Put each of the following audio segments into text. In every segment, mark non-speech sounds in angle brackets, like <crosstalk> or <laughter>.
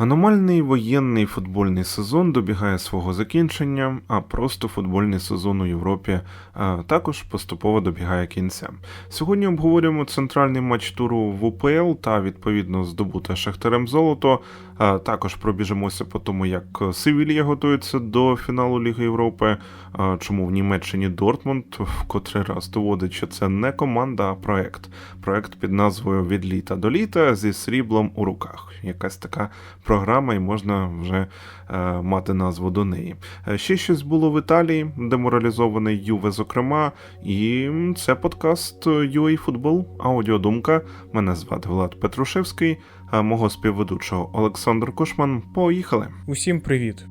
Аномальний воєнний футбольний сезон добігає свого закінчення, а просто футбольний сезон у Європі а, також поступово добігає кінця. Сьогодні обговорюємо центральний матч туру в УПЛ та відповідно здобуте Шахтарем золото. А, також пробіжимося по тому, як Севілья готується до фіналу Ліги Європи. Чому в Німеччині Дортмунд в котрий раз доводить, що це не команда, а проект. Проект під назвою Від літа до літа зі сріблом у руках. Якась така програма, і можна вже е, мати назву до неї. Е, Ще щось було в Італії, деморалізований Юве, зокрема, і це подкаст UA Футбол, аудіодумка. Мене звати Влад Петрушевський, мого співведучого Олександр Кошман. Поїхали. Усім привіт!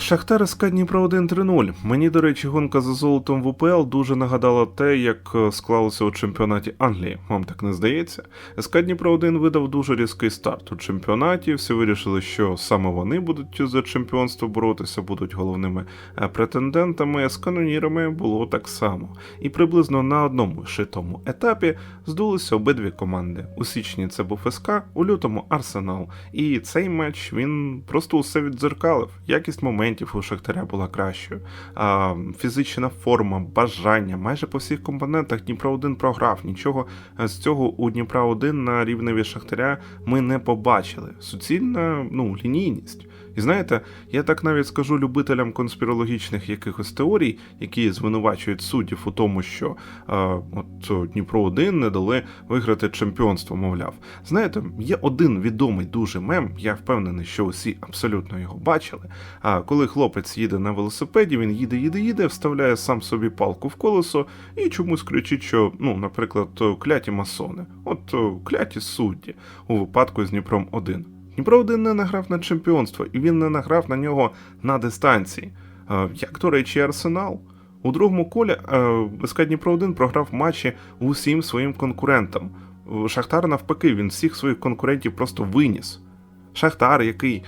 Шахтар СК Дніпро 1-3-0. Мені, до речі, гонка за золотом в УПЛ дуже нагадала те, як е, склалося у чемпіонаті Англії. Вам так не здається? СК Дніпро 1 видав дуже різкий старт у чемпіонаті. Всі вирішили, що саме вони будуть за чемпіонство боротися, будуть головними е, претендентами. З канонірами було так само. І приблизно на одному шитому етапі здулися обидві команди. У січні це був СК, у лютому Арсенал. І цей матч він просто усе віддзеркалив. Якість моментів у Шахтаря була кращою. А, фізична форма, бажання, майже по всіх компонентах Дніпро 1 програв. Нічого е, з цього у Дніпра 1 на рівневі Шахтаря ми не побачили. Суцільна ну, лінійність. І знаєте, я так навіть скажу любителям конспірологічних якихось теорій, які звинувачують суддів у тому, що е, от Дніпро 1 не дали виграти чемпіонство, мовляв. Знаєте, є один відомий дуже мем, я впевнений, що усі абсолютно його бачили. А коли хлопець їде на велосипеді, він їде, їде, їде, вставляє сам собі палку в колесо і чомусь кричить, що, ну, наприклад, кляті масони, от кляті судді у випадку з Дніпром 1. Дніпро 1 не награв на чемпіонство, і він не награв на нього на дистанції. Е, Як, до речі, Арсенал. У другому колі е, СК Дніпро 1 програв матчі усім своїм конкурентам. Е, Шахтар, навпаки, він всіх своїх конкурентів просто виніс. Шахтар, який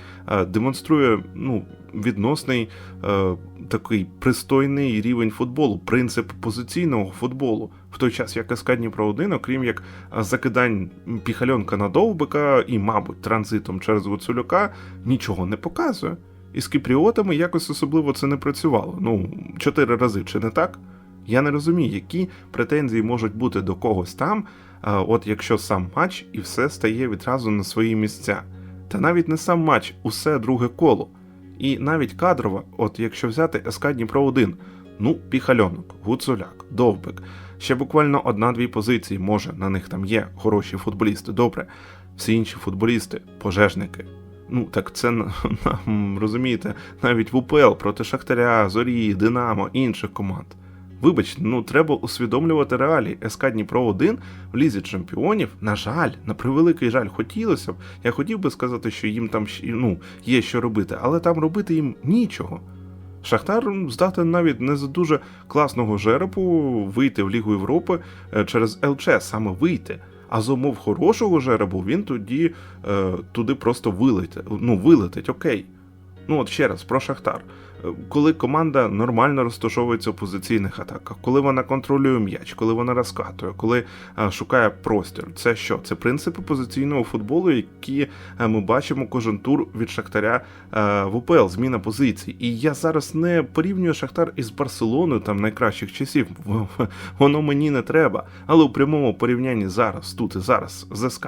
демонструє ну, відносний е, такий пристойний рівень футболу, принцип позиційного футболу, в той час як СК Дніпро 1, окрім як е, закидань піхальонка на довбика і, мабуть, транзитом через Гуцулюка, нічого не показує. І з кіпріотами якось особливо це не працювало. Ну, чотири рази, чи не так? Я не розумію, які претензії можуть бути до когось там, а от якщо сам матч і все стає відразу на свої місця. Та навіть не сам матч, усе друге коло. І навіть кадрова, от якщо взяти СК Дніпро 1, ну, піхальонок, гуцуляк, довбик, ще буквально одна-дві позиції, може, на них там є хороші футболісти, добре. Всі інші футболісти, пожежники. Ну, так це нам, <laughs> розумієте, навіть в УПЛ проти Шахтаря, Зорі, Динамо, інших команд. Вибачте, ну треба усвідомлювати реалії. СК Дніпро 1 в лізі чемпіонів, на жаль, на превеликий жаль, хотілося б. Я хотів би сказати, що їм там ну, є що робити, але там робити їм нічого. Шахтар здатен навіть не за дуже класного жеребу вийти в Лігу Європи е, через ЛЧ, саме вийти. А за умов хорошого жеребу він тоді е, туди просто вилетить. Ну, вилетить, окей. Ну от ще раз про Шахтар. Коли команда нормально розташовується у позиційних атаках, коли вона контролює м'яч, коли вона розкатує, коли е, шукає простір, це що? Це принципи позиційного футболу, які е, ми бачимо кожен тур від Шахтаря е, в УПЛ, зміна позицій. І я зараз не порівнюю Шахтар із Барселоною там найкращих часів. В- в- Воно мені не треба. Але у прямому порівнянні зараз, тут і зараз, з СК,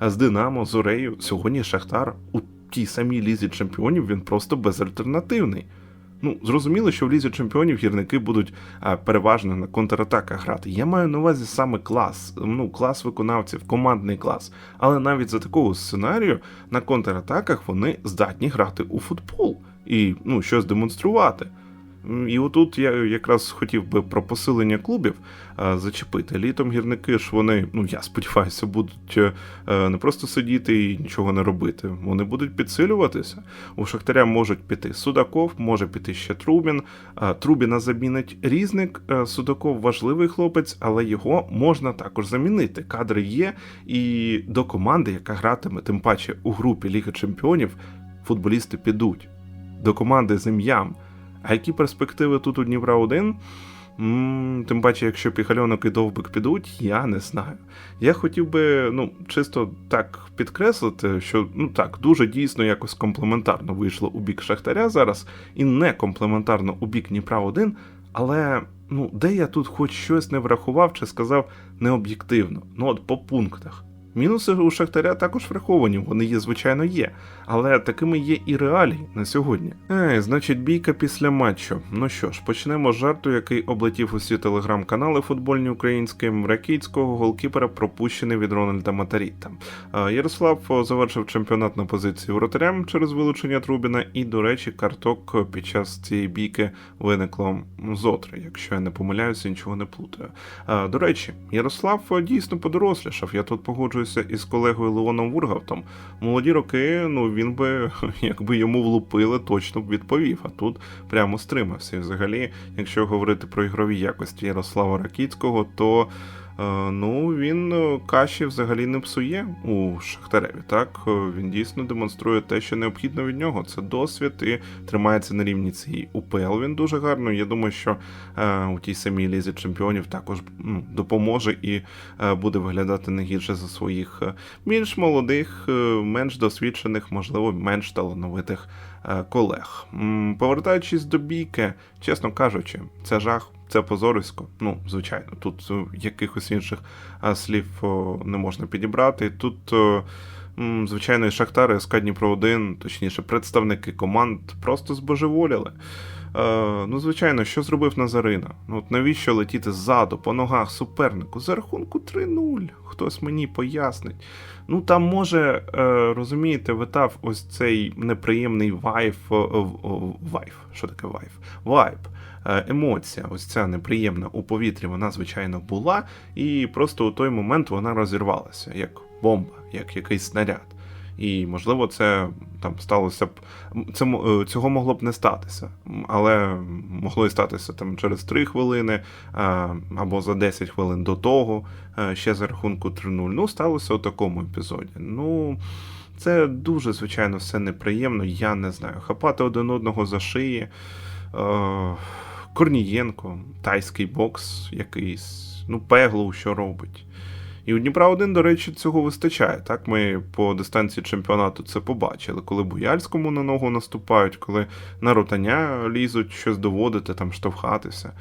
з Динамо, з Орею, сьогодні Шахтар у тій самій лізі чемпіонів він просто безальтернативний. Ну, зрозуміло, що в лізі чемпіонів гірники будуть а, переважно на контратаках грати. Я маю на увазі саме клас, ну, клас виконавців, командний клас. Але навіть за такого сценарію на контратаках вони здатні грати у футбол і ну, щось демонструвати. І отут я якраз хотів би про посилення клубів е, зачепити. Літом гірники ж вони, ну я сподіваюся, будуть е, е, не просто сидіти і нічого не робити. Вони будуть підсилюватися. У Шахтаря можуть піти Судаков, може піти ще Трубін. Трубіна замінить різник. Судаков важливий хлопець, але його можна також замінити. Кадри є, і до команди, яка гратиме, тим паче у групі Ліги Чемпіонів, футболісти підуть. До команди з ім'ям. А які перспективи тут у Дніпра 1? М, Тим паче, якщо Піхальонок і Довбик підуть, я не знаю. Я хотів би, ну, чисто так підкреслити, що ну так, дуже дійсно якось комплементарно вийшло у бік Шахтаря зараз, і не комплементарно у бік Дніпра 1, але ну, де я тут хоч щось не врахував чи сказав необ'єктивно. Ну от по пунктах. Мінуси у Шахтаря також враховані, вони є, звичайно, є, але такими є і реалії на сьогодні. Ей, значить, бійка після матчу. Ну що ж, почнемо з жарту, який облетів усі телеграм-канали футбольні українські. Ракійського голкіпера пропущений від Рональда Матаріта. Ярослав завершив чемпіонат на позиції воротаря через вилучення Трубіна, і, до речі, карток під час цієї бійки виникло з Отри, якщо я не помиляюся, нічого не плутаю. До речі, Ярослав дійсно подорослішав. Я тут погоджуюся із колегою Леоном Вургавтом. Молоді роки, ну він би, <laughs> якби йому влупили, точно б відповів. А тут прямо стримався. І взагалі, якщо говорити про ігрові якості Ярослава Ракіцького, то ну він е, каші взагалі не псує у Шахтареві. Так Е, він дійсно демонструє те, що необхідно від нього. Це досвід і тримається на рівні цієї УПЛ. Він дуже гарно. Я думаю, що е, у тій самій лізі чемпіонів також ну, допоможе і е, буде виглядати не гірше за своїх е, більш молодих, е, менш досвідчених, можливо, менш талановитих е, колег. Повертаючись до бійки, чесно кажучи, це жах. Це позорисько, ну звичайно, тут е, якихось інших е, слів не можна підібрати. Тут, е, звичайно, і Шахтар, і СК Дніпро 1, точніше, представники команд просто збожеволіли. Е, ну, звичайно, що зробив Назарина? Ну, от навіщо летіти ззаду, по ногах супернику? За рахунку 3-0. Хтось мені пояснить. Ну там може, е, розумієте, витав ось цей неприємний вайф. Вайф. Що таке вайф? Вайб. Е, Емоція, ось ця неприємна у повітрі, вона, звичайно, була, і просто у той момент вона розірвалася, як бомба, як якийсь снаряд. І можливо, це там сталося б. Це е, цього могло б не статися, але могло і статися там через 3 хвилини або за 10 хвилин до того, е, ще за рахунку 3-0. Ну, сталося у такому епізоді. Ну, це дуже, звичайно, все неприємно, я не знаю. Хапати один одного за шиї. Е, Корнієнко, тайський бокс якийсь, ну, Пеглоу, що робить. І у Дніпра 1, до речі, цього вистачає. Так, ми по дистанції чемпіонату це побачили, коли Буяльському на ногу наступають, коли на ротаня лізуть щось доводити, там штовхатися.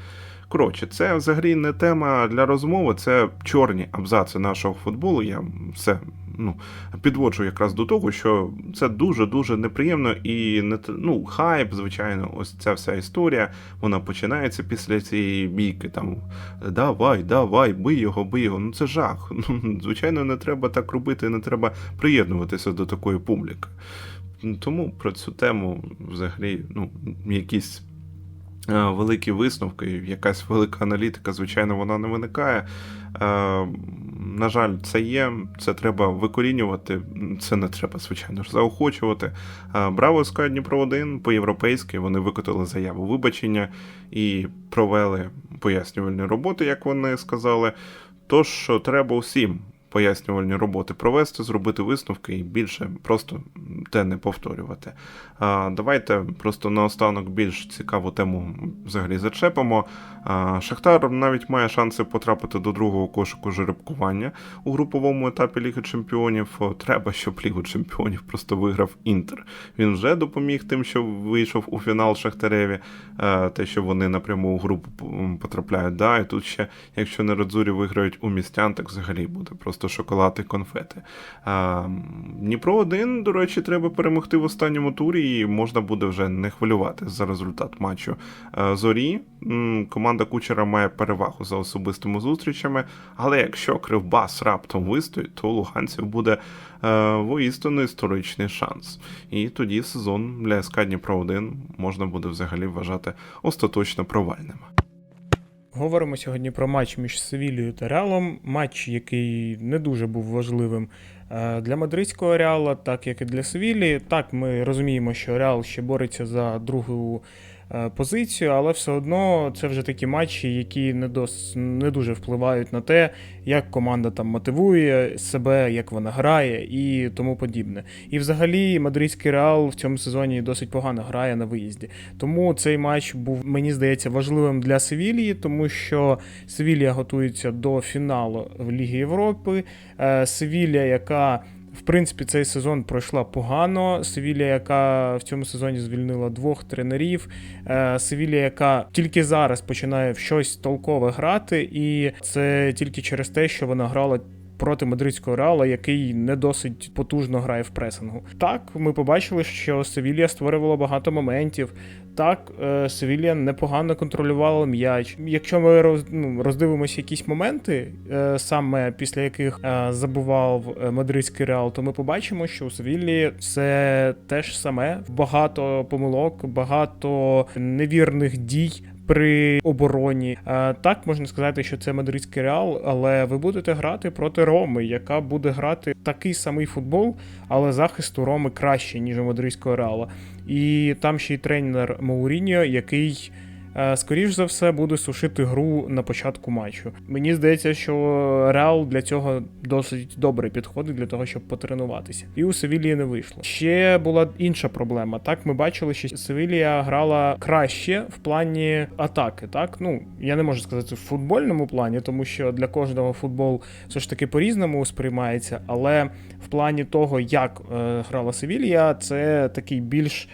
Коротше, це взагалі не тема для розмови, це чорні абзаци нашого футболу. Я все ну, підводжу якраз до того, що це дуже-дуже неприємно і не ну, хайп, звичайно, ось ця вся історія, вона починається після цієї бійки. Там давай, давай, бий його, бий його. Ну це жах. <laughs> Ну, звичайно, не треба так робити, не треба приєднуватися до такої публіки. Тому про цю тему взагалі ну, якісь великі висновки, якась велика аналітика, звичайно, вона не виникає. Е, На жаль, це є, це треба викорінювати, це не треба, звичайно ж, заохочувати. Е, Браво СК Дніпро 1 по-європейськи вони викотили заяву вибачення і провели пояснювальні роботи, як вони сказали. Тож треба усім пояснювальні роботи провести, зробити висновки і більше просто те не повторювати. А, давайте просто наостанок більш цікаву тему взагалі зачепимо. А, Шахтар навіть має шанси потрапити до другого кошику жеребкування у груповому етапі Ліги Чемпіонів. Треба, щоб Лігу Чемпіонів просто виграв Інтер. Він вже допоміг тим, що вийшов у фінал Шахтареві, те, що вони напряму у групу потрапляють. Да, і тут ще, якщо не Радзурі виграють у містян, так взагалі буде просто шоколад і конфети. Дніпро 1, до речі, треба перемогти в останньому турі, і можна буде вже не хвилювати за результат матчу. Е, Зорі команда Кучера має перевагу за особистими зустрічами, але якщо Кривбас раптом вистоїть, то у луганців буде е, воістину історичний шанс. І тоді сезон для СК Дніпро 1 можна буде взагалі вважати остаточно провальним. Говоримо сьогодні про матч між Севілією та Реалом. Матч, який не дуже був важливим е, для мадридського Реала, так як і для Севілії. Так, ми розуміємо, що Реал ще бореться за другу позицію, але все одно це вже такі матчі, які не, дос, не дуже впливають на те, як команда там мотивує себе, як вона грає і тому подібне. І взагалі мадридський реал в цьому сезоні досить погано грає на виїзді. Тому цей матч був, мені здається, важливим для Севілії, тому що Севілія готується до фіналу в Лігі Європи. Е, Севілія, яка в принципі, цей сезон пройшла погано. Севілія, яка в цьому сезоні звільнила двох тренерів. Е, Севілія, яка тільки зараз починає в щось толкове грати, і це тільки через те, що вона грала. Проти мадридського реала, який не досить потужно грає в пресингу. Так, ми побачили, що Севілія створювала багато моментів. Так, е, Севілія непогано контролювала м'яч. Якщо ми ну, роздивимося якісь моменти, е, саме після яких е, забував мадридський реал, то ми побачимо, що у Севілії це те ж саме багато помилок, багато невірних дій. При обороні Е, так можна сказати, що це мадридський реал, але ви будете грати проти Роми, яка буде грати такий самий футбол, але захист у Роми краще, ніж у мадридського реала. І там ще й тренер Мауріньо, який. Е, Скоріш за все, буде сушити гру на початку матчу. Мені здається, що Реал для цього досить добре підходить для того, щоб потренуватися. І у Севілії не вийшло. Ще була інша проблема. Так, ми бачили, що Севілія грала краще в плані атаки. Так, ну я не можу сказати в футбольному плані, тому що для кожного футбол все ж таки по-різному сприймається. Але в плані того, як е, грала Севілія, це такий більш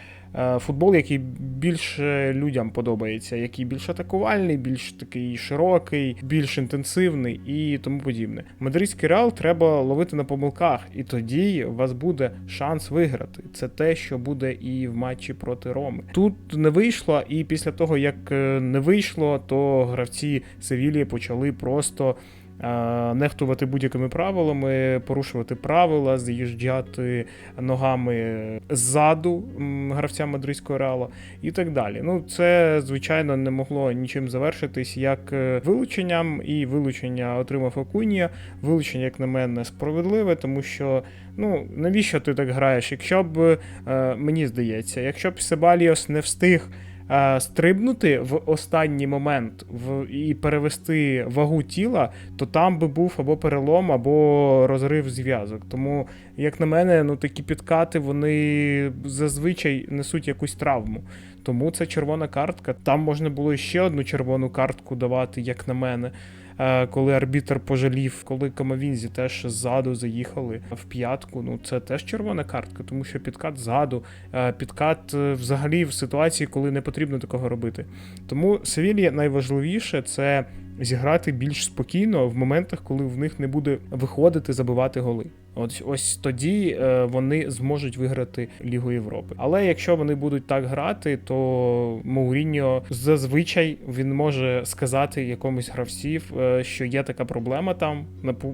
футбол, який більше людям подобається, який більш атакувальний, більш такий широкий, більш інтенсивний і тому подібне. Мадридський реал треба ловити на помилках, і тоді у вас буде шанс виграти. Це те, що буде і в матчі проти Роми. Тут не вийшло, і після того як е, не вийшло, то гравці Севілії почали просто. Е, Нехтувати будь-якими правилами, порушувати правила, з'їжджати ногами ззаду гравця мадридського реала і так далі. Ну, це звичайно не могло нічим завершитись як е, вилученням, і вилучення отримав Акунія. Вилучення, як на мене, справедливе, тому що ну навіщо ти так граєш? Якщо б е, мені здається, якщо б Себаліос не встиг. Е, Стрибнути в останній момент в і перевести вагу тіла, то там би був або перелом, або розрив зв'язок. Тому, як на мене, ну такі підкати вони зазвичай несуть якусь травму. Тому це червона картка. Там можна було ще одну червону картку давати, як на мене. Е, Коли арбітр пожалів, коли Камавінзі теж ззаду заїхали в п'ятку, ну це теж червона картка, тому що підкат ззаду, е, підкат е, взагалі в ситуації, коли не потрібно такого робити. Тому Севілія найважливіше це зіграти більш спокійно в моментах, коли в них не буде виходити забивати голи. От ось тоді е, вони зможуть виграти Лігу Європи. Але якщо вони будуть так грати, то Мауріньо зазвичай він може сказати якомусь гравців, е, що є така проблема там,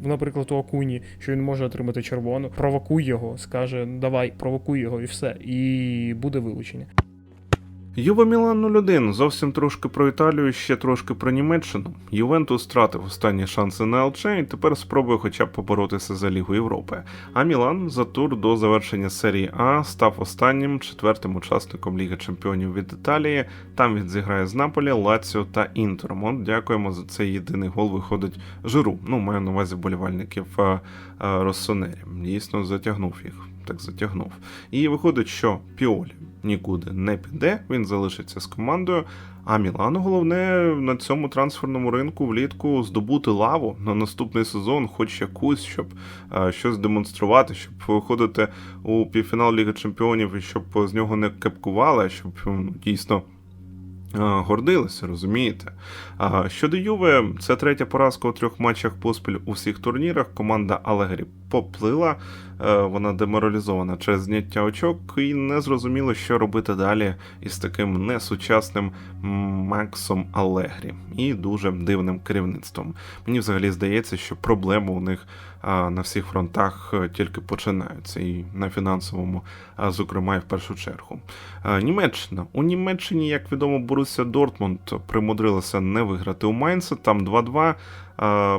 наприклад, у Акуні, що він може отримати червону. Провокуй його, скаже, давай, провокуй його, і все, і буде вилучення. Юве Мілан 0-1. Зовсім трошки про Італію, ще трошки про Німеччину. Ювентус втратив останні шанси на ЛЧ і тепер спробує хоча б поборотися за Лігу Європи. А Мілан за тур до завершення серії А став останнім четвертим учасником Ліги Чемпіонів від Італії. Там він зіграє з Наполі, Лаціо та Інтером. От дякуємо за цей єдиний гол. Виходить жиру. Ну, маю на увазі вболівальників е, е, Дійсно затягнув їх. Так затягнув. І виходить, що Піолі нікуди не піде, він залишиться з командою. А Мілану головне на цьому трансферному ринку влітку здобути лаву на наступний сезон, хоч якусь, щоб е, щось демонструвати, щоб виходити у півфінал Ліги Чемпіонів і щоб з нього не кепкували, щоб ну, дійсно. Гордилися, розумієте. А щодо Юве, це третя поразка у трьох матчах поспіль у всіх турнірах. Команда Алегрі поплила, е, вона деморалізована через зняття очок, і не зрозуміло, що робити далі із таким несучасним Максом Алегрі і дуже дивним керівництвом. Мені взагалі здається, що проблеми у них на всіх фронтах е, тільки починаються, і на фінансовому, зокрема, і в першу чергу. Німеччина. У Німеччині, як відомо, Боруся Дортмунд примудрилася не виграти у Майнце, там 2-2.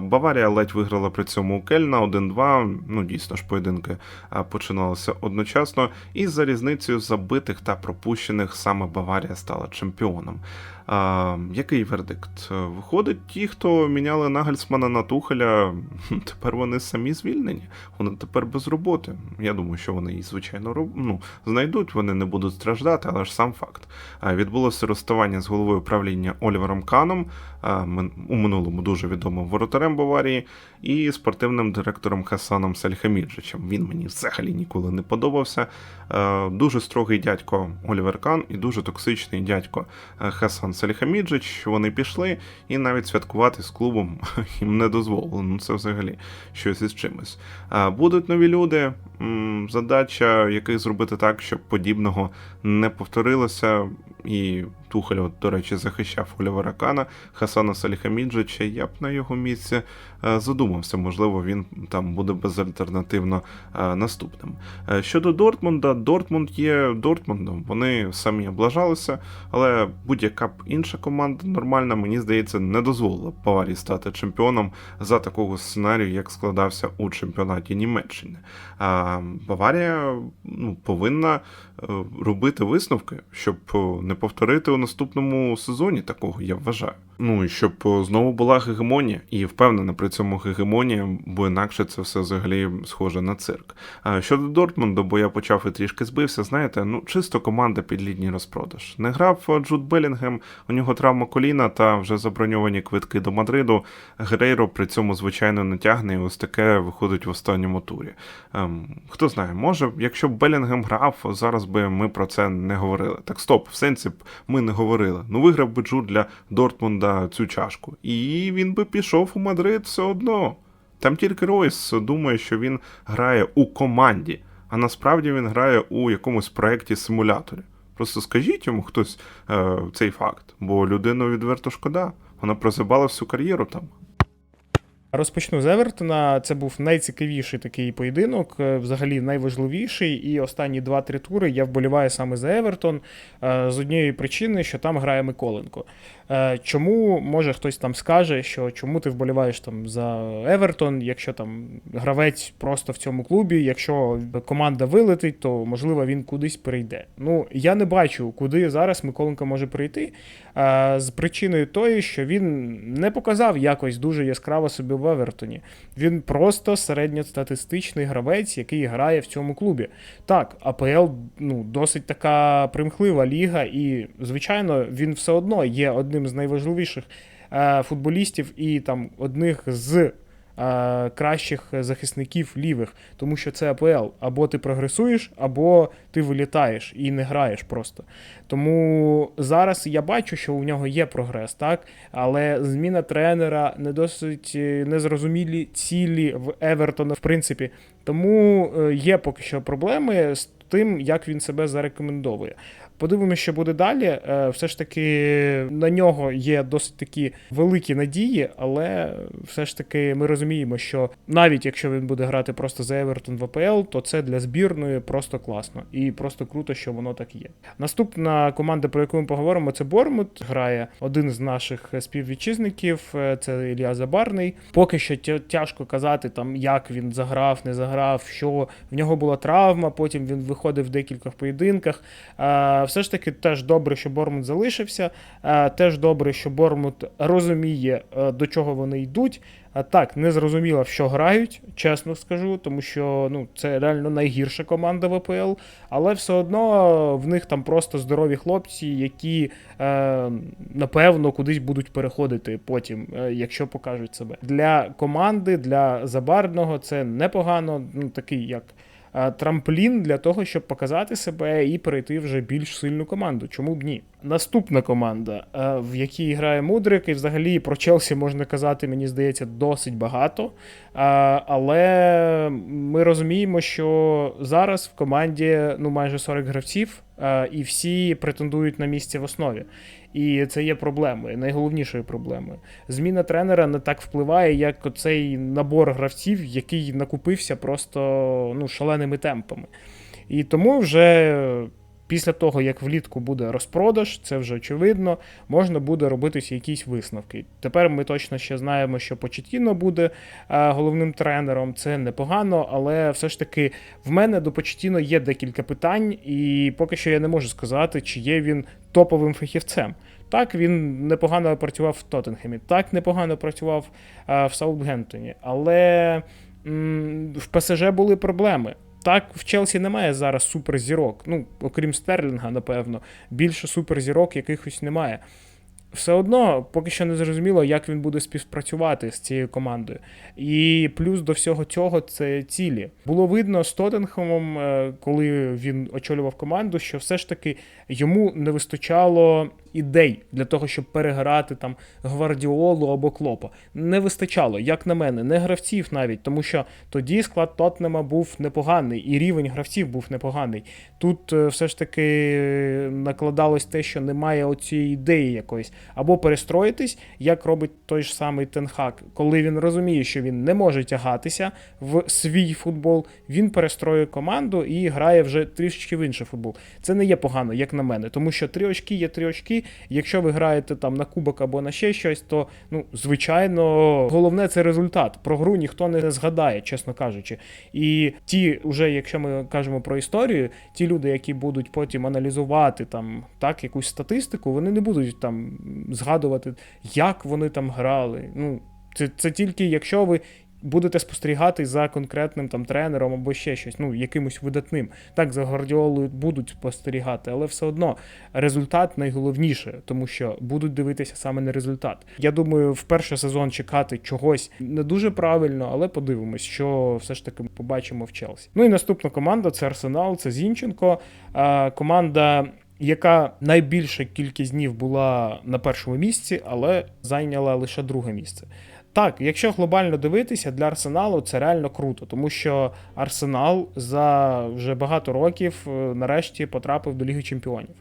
Баварія ледь виграла при цьому у Кельна 1-2. Ну, дійсно ж, поєдинки починалися одночасно. І за різницею забитих та пропущених саме Баварія стала чемпіоном. А, який вердикт? Виходить, ті, хто міняли Нагельсмана на Тухеля, тепер вони самі звільнені. Вони тепер без роботи. Я думаю, що вони її, звичайно, ну, знайдуть, вони не будуть страждати, але ж сам факт. Відбулося розставання з головою правління Олівером Каном, у минулому дуже відомим воротарем Баварії, і спортивним директором Хасаном Сальхаміджичем. Він мені взагалі ніколи не подобався. Е, Дуже строгий дядько Олівер Кан і дуже токсичний дядько е, Хасан Саліхаміджич. Вони пішли і навіть святкувати з клубом <laughs> їм не дозволили. Ну це взагалі щось із чимось. Будуть нові люди. Задача яких зробити так, щоб подібного не повторилося. І Тухель, от, до речі, захищав Олівера Кана, Хасана Саліхаміджича. Я б на його місці е, задумався, можливо, він там буде безальтернативно е, наступним. Е, Щодо Дортмунда, Дортмунд є Дортмундом. Вони самі облажалися, але будь-яка б інша команда нормальна, мені здається, не дозволила б Баварії стати чемпіоном за такого сценарію, як складався у чемпіонаті Німеччини. Баварія ну, повинна робити висновки, щоб не повторити наступному сезоні такого, я вважаю. Ну і щоб е, знову була гегемонія, і впевнена при цьому гегемонія, бо інакше це все взагалі схоже на цирк. Щодо Дортмунду, бо я почав і трішки збився, знаєте, ну чисто команда під літній розпродаж. Не грав Джуд Белінгем, у нього травма коліна та вже заброньовані квитки до Мадриду. Грейро при цьому звичайно не тягне, і ось таке виходить в останньому турі. Ем, хто знає, може, якщо б Белінгем грав, зараз би ми про це не говорили. Так стоп, в сенсі б ми не говорили. Ну виграв би Джуд для Дортмунда цю чашку. І він би пішов у Мадрид все одно. Там тільки Ройс думає, що він грає у команді, а насправді він грає у якомусь проєкті симуляторі. Просто скажіть йому хтось е, цей факт, бо людину відверто шкода. Вона прозибала всю кар'єру там. Розпочну з Евертона. Це був найцікавіший такий поєдинок, е, взагалі найважливіший. І останні 2-3 тури я вболіваю саме за Евертон е, з однієї причини, що там грає Миколенко. Е, Чому може хтось там скаже, що чому ти вболіваєш там за Евертон, якщо там гравець просто в цьому клубі, якщо команда вилетить, то можливо він кудись перейде. Ну я не бачу, куди зараз Миколенко може прийти. е, З причиною тої, що він не показав якось дуже яскраво собі в Евертоні. Він просто середньостатистичний гравець, який грає в цьому клубі. Так, АПЛ ну, досить така примхлива ліга, і, звичайно, він все одно є одним з найважливіших е, футболістів і там одних з е, кращих захисників лівих, тому що це АПЛ. Або ти прогресуєш, або ти вилітаєш і не граєш просто. Тому зараз я бачу, що у нього є прогрес, так? Але зміна тренера не досить е, незрозумілі цілі в Евертона, в принципі. Тому є поки що проблеми з тим, як він себе зарекомендовує. Подивимося, що буде далі. Е, Все ж таки на нього є досить такі великі надії, але все ж таки ми розуміємо, що навіть якщо він буде грати просто за Евертон в АПЛ, то це для збірної просто класно і просто круто, що воно так є. Наступна команда, про яку ми поговоримо, це Бормут. Грає один з наших співвітчизників, е, це Ілля Забарний. Поки що тяжко казати, там як він заграв, не заграв, що в нього була травма, потім він виходив в декількох поєдинках. Е, Все ж таки, теж добре, що Бормут залишився. Е, Теж добре, що Бормут розуміє, е, до чого вони йдуть. А так, не зрозуміло, в що грають, чесно скажу, тому що ну, це реально найгірша команда в АПЛ, але все одно в них там просто здорові хлопці, які е, напевно кудись будуть переходити потім, е, якщо покажуть себе. Для команди, для забарного це непогано, ну такий як. Е, Трамплін для того, щоб показати себе і перейти вже більш сильну команду. Чому б ні? Наступна команда, е, в якій грає Мудрик, і взагалі про Челсі можна казати, мені здається, досить багато. Е, Але ми розуміємо, що зараз в команді ну майже 40 гравців, і всі претендують на місце в основі. І це є проблемою, найголовнішою проблемою. Зміна тренера не так впливає, як оцей набор гравців, який накупився просто ну, шаленими темпами. І тому вже Після того, як влітку буде розпродаж, це вже очевидно, можна буде робитися якісь висновки. Тепер ми точно ще знаємо, що Почетіно буде е, головним тренером. Це непогано, але все ж таки в мене до Почетіно є декілька питань, і поки що я не можу сказати, чи є він топовим фахівцем. Так, він непогано працював в Тоттенхемі, так непогано працював е, в Саутгемптоні, але в ПСЖ були проблеми. Так, в Челсі немає зараз суперзірок. Ну, окрім Стерлінга, напевно, більше суперзірок якихось немає. Все одно поки що не зрозуміло, як він буде співпрацювати з цією командою. І плюс до всього цього це цілі. Було видно з Тоттенхемом, е, коли він очолював команду, що все ж таки йому не вистачало ідей для того, щоб переграти там гвардіолу або клопа. Не вистачало, як на мене, не гравців навіть, тому що тоді склад Тотнема був непоганий, і рівень гравців був непоганий. Тут е, все ж таки е, накладалось те, що немає оцієї ідеї якоїсь, або перестроїтись, як робить той ж самий Тенхак, коли він розуміє, що він не може тягатися в свій футбол, він перестроює команду і грає вже трішечки в інший футбол. Це не є погано, як на мене, тому що три очки є три очки. Якщо ви граєте там на кубок або на ще щось, то ну звичайно головне це результат. Про гру ніхто не згадає, чесно кажучи. І ті, вже якщо ми кажемо про історію, ті люди, які будуть потім аналізувати там так якусь статистику, вони не будуть там згадувати, як вони там грали. Ну це, це тільки якщо ви. Будете спостерігати за конкретним там тренером або ще щось, ну якимось видатним. Так, за Гвардіолою будуть спостерігати, але все одно результат найголовніше, тому що будуть дивитися саме на результат. Я думаю, в перший сезон чекати чогось не дуже правильно, але подивимось, що все ж таки побачимо в Челсі. Ну і наступна команда це Арсенал, це Зінченко. А, команда. Яка найбільша кількість днів була на першому місці, але зайняла лише друге місце. Так, якщо глобально дивитися, для Арсеналу це реально круто, тому що Арсенал за вже багато років е, нарешті потрапив до Ліги Чемпіонів.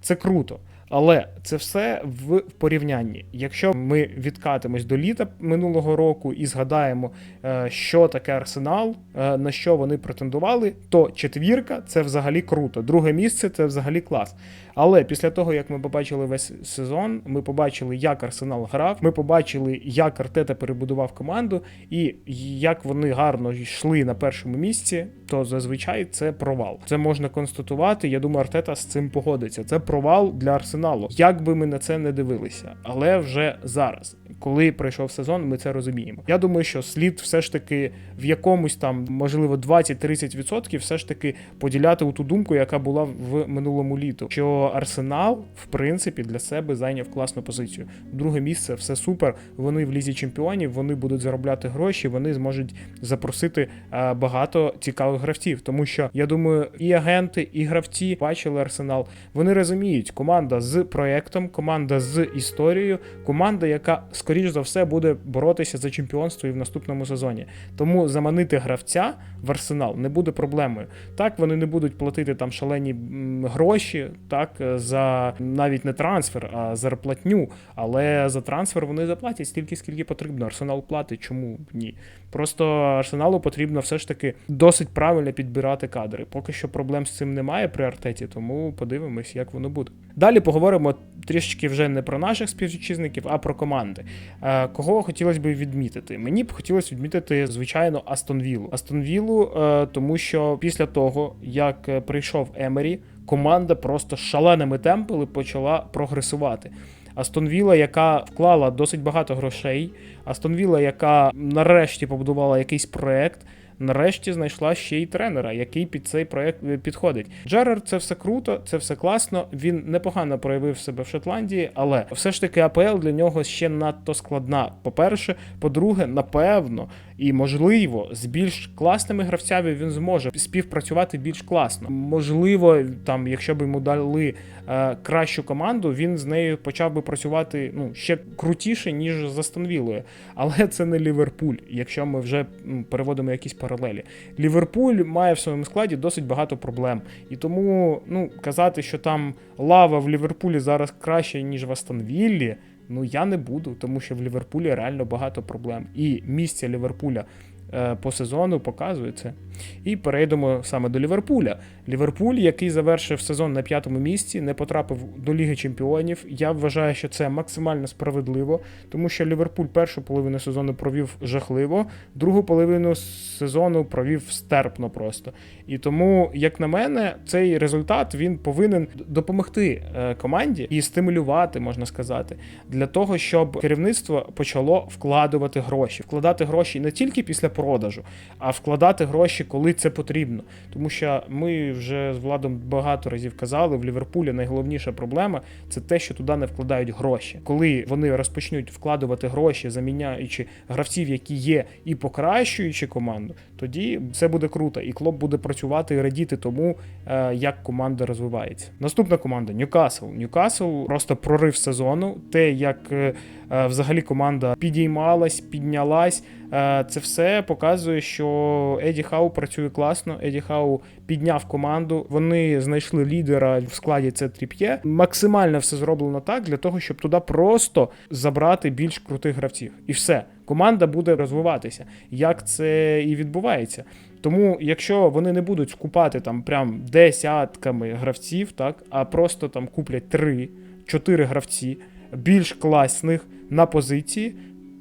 Це круто. Але це все в порівнянні. Якщо ми відкатимось до літа минулого року і згадаємо, е, що таке Арсенал, е, на що вони претендували, то четвірка це взагалі круто. Друге місце це взагалі клас. Але після того, як ми побачили весь сезон, ми побачили, як Арсенал грав, ми побачили, як Артета перебудував команду, і як вони гарно йшли на першому місці, то зазвичай це провал. Це можна констатувати. Я думаю, Артета з цим погодиться. Це провал для Арсеналу. Як би ми на це не дивилися, але вже зараз, коли пройшов сезон, ми це розуміємо. Я думаю, що слід все ж таки в якомусь там, можливо, 20-30% все ж таки поділяти у ту думку, яка була в минулому літу. Що Арсенал, в принципі, для себе зайняв класну позицію. Друге місце, все супер. Вони в лізі чемпіонів, вони будуть заробляти гроші, вони зможуть запросити е, багато цікавих гравців. Тому що я думаю, і агенти, і гравці бачили Арсенал. Вони розуміють, команда з проектом, команда з історією, команда, яка скоріш за все буде боротися за чемпіонство і в наступному сезоні. Тому заманити гравця в арсенал не буде проблемою. Так, вони не будуть платити там шалені гроші, так е, за навіть не трансфер, а зарплатню. Але за трансфер вони заплатять стільки, скільки потрібно. Арсенал платить. Чому ні? Просто арсеналу потрібно все ж таки досить правильно підбирати кадри. Поки що проблем з цим немає при артеті, тому подивимось, як воно буде. Далі поговоримо трішечки вже не про наших співвітчизників, а про команди. Е, Кого хотілося б відмітити? Мені б хотілося відмітити, звичайно, Астон Віллу. Астон е, тому що після того, як е, прийшов Емері, команда просто шаленими темпами почала прогресувати. Астон Вілла, яка вклала досить багато грошей, Астон Вілла, яка нарешті побудувала якийсь проект, нарешті знайшла ще й тренера, який під цей проект е, підходить. Джерард це все круто, це все класно. Він непогано проявив себе в Шотландії, але все ж таки АПЛ для нього ще надто складна. По-перше, по-друге, напевно. І можливо, з більш класними гравцями він зможе співпрацювати більш класно. Можливо, там, якщо б йому дали е, кращу команду, він з нею почав би працювати ну ще крутіше, ніж з Астон Але <laughs> це не Ліверпуль, якщо ми вже переводимо якісь паралелі. Ліверпуль має в своєму складі досить багато проблем. І тому ну, казати, що там лава в Ліверпулі зараз краще, ніж в Астон Віллі, ну я не буду, тому що в Ліверпулі реально багато проблем. І місце Ліверпуля по сезону показує це. І перейдемо саме до Ліверпуля. Ліверпуль, який завершив сезон на п'ятому місці, не потрапив до Ліги Чемпіонів. Я вважаю, що це максимально справедливо, тому що Ліверпуль першу половину сезону провів жахливо, другу половину сезону провів стерпно просто. І тому, як на мене, цей результат він повинен допомогти е, команді і стимулювати, можна сказати, для того, щоб керівництво почало вкладувати гроші, вкладати гроші не тільки після продажу, а вкладати гроші, коли це потрібно. Тому що ми вже з владом багато разів казали, в Ліверпулі найголовніша проблема це те, що туди не вкладають гроші. Коли вони розпочнуть вкладувати гроші, заміняючи гравців, які є, і покращуючи команду, тоді все буде круто, і клуб буде працювати і радіти тому, е, як команда розвивається. Наступна команда Ньюкасл. Ньюкасл просто прорив сезону. Те, як е, е, взагалі команда підіймалась, піднялась. Е, Це все показує, що Еді Хау працює класно. Еді Хау підняв команду. Вони знайшли лідера в складі це Тріп'є. Максимально все зроблено так для того, щоб туди просто забрати більш крутих гравців. І все. Команда буде розвиватися. Як це і відбувається. Тому, якщо вони не будуть скупати там прям десятками гравців, так, а просто там куплять 3-4 гравці більш класних на позиції,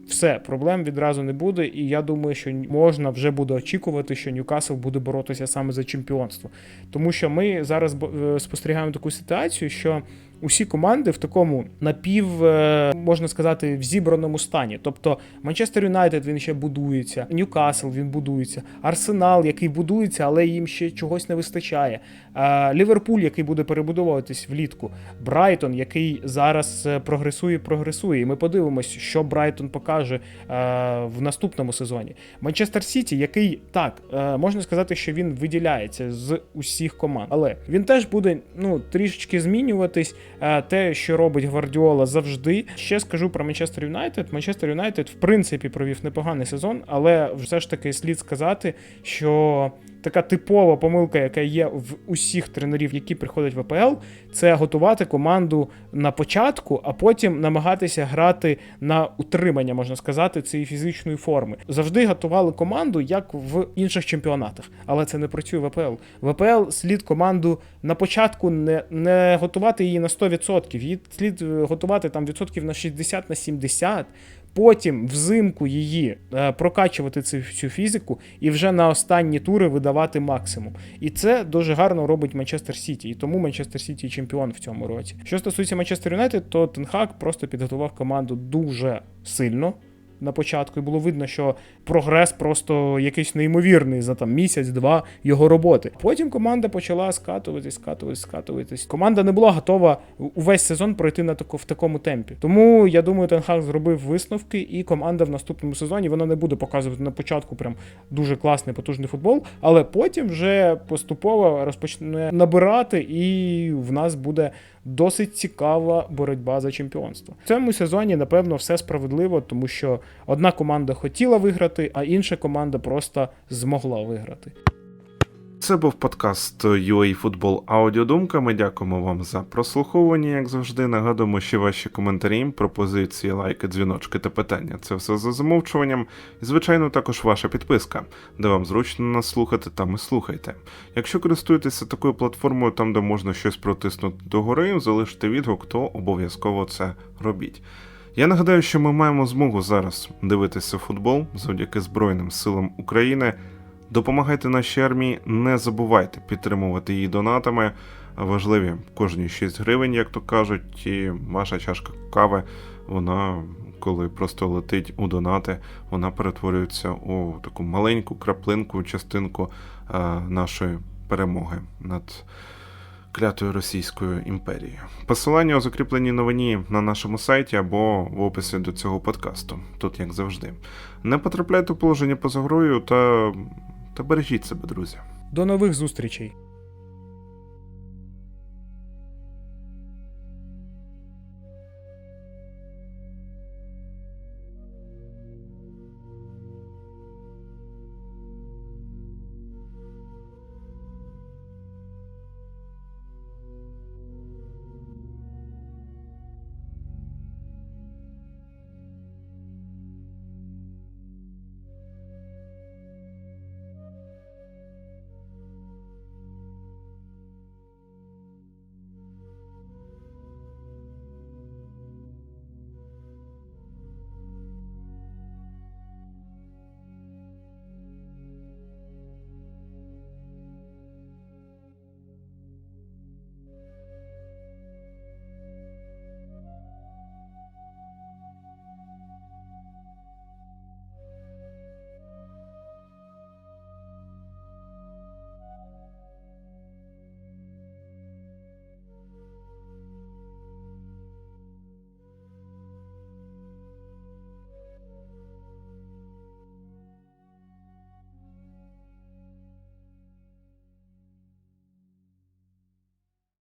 все, проблем відразу не буде, і я думаю, що можна вже буде очікувати, що Ньюкасл буде боротися саме за чемпіонство. Тому що ми зараз е, спостерігаємо таку ситуацію, що усі команди в такому напів, е, можна сказати, в зібраному стані. Тобто Манчестер Юнайтед він ще будується, Ньюкасл він будується, Арсенал, який будується, але їм ще чогось не вистачає. Е, Ліверпуль, який буде перебудовуватись влітку, Брайтон, який зараз е, прогресує, прогресує. І ми подивимось, що Брайтон покаже в наступному сезоні. Манчестер Сіті, який так можна сказати, що він виділяється з усіх команд, але він теж буде ну трішечки змінюватись. Е, Те, що робить Гвардіола завжди. Ще скажу про Манчестер Юнайтед. Манчестер Юнайтед, в принципі, провів непоганий сезон, але все ж таки слід сказати, що така типова помилка, яка є в усіх тренерів, які приходять в АПЛ, це готувати команду на початку, а потім намагатися грати на утримання, можна сказати, цієї фізичної форми. Завжди готували команду, як в інших чемпіонатах, але це не працює в АПЛ. В АПЛ слід команду на початку не, не готувати її на 100%, її слід е, готувати там відсотків на 60 на 70%. Потім взимку її е, прокачувати цю всю фізику і вже на останні тури видавати максимум. І це дуже гарно робить Манчестер Сіті. І тому Манчестер Сіті чемпіон в цьому році. Що стосується Манчестер Юнайтед, то Тенхак просто підготував команду дуже сильно. На початку і було видно, що прогрес просто якийсь неймовірний за там місяць-два його роботи. Потім команда почала скатуватись, скатуватись, скатуватись. Команда не була готова увесь сезон пройти на таку в такому темпі. Тому я думаю, Тенхак зробив висновки, і команда в наступному сезоні вона не буде показувати на початку прям дуже класний потужний футбол, але потім вже поступово розпочне набирати, і в нас буде досить цікава боротьба за чемпіонство. В цьому сезоні, напевно, все справедливо, тому що одна команда хотіла виграти, а інша команда просто змогла виграти. Це був подкаст UA Football Аудіодумка. Ми дякуємо вам за прослуховування. Як завжди, нагадуємо, що ваші коментарі, пропозиції, лайки, дзвіночки та питання це все за замовчуванням. І, звичайно, також ваша підписка, де вам зручно нас слухати, там і слухайте. Якщо користуєтеся такою платформою, там де можна щось протиснути догори, залиште відгук, то обов'язково це робіть. Я нагадаю, що ми маємо змогу зараз дивитися футбол завдяки Збройним силам України. Допомагайте нашій армії, не забувайте підтримувати її донатами. Важливі кожні 6 гривень, як то кажуть, і ваша чашка кави, вона, коли просто летить у донати, вона перетворюється у таку маленьку краплинку, частинку е, нашої перемоги над клятою Російською імперією. Посилання у закріпленій новині на нашому сайті або в описі до цього подкасту, тут як завжди. Не потрапляйте в положення поза грою та, та бережіть себе, друзі. До нових зустрічей!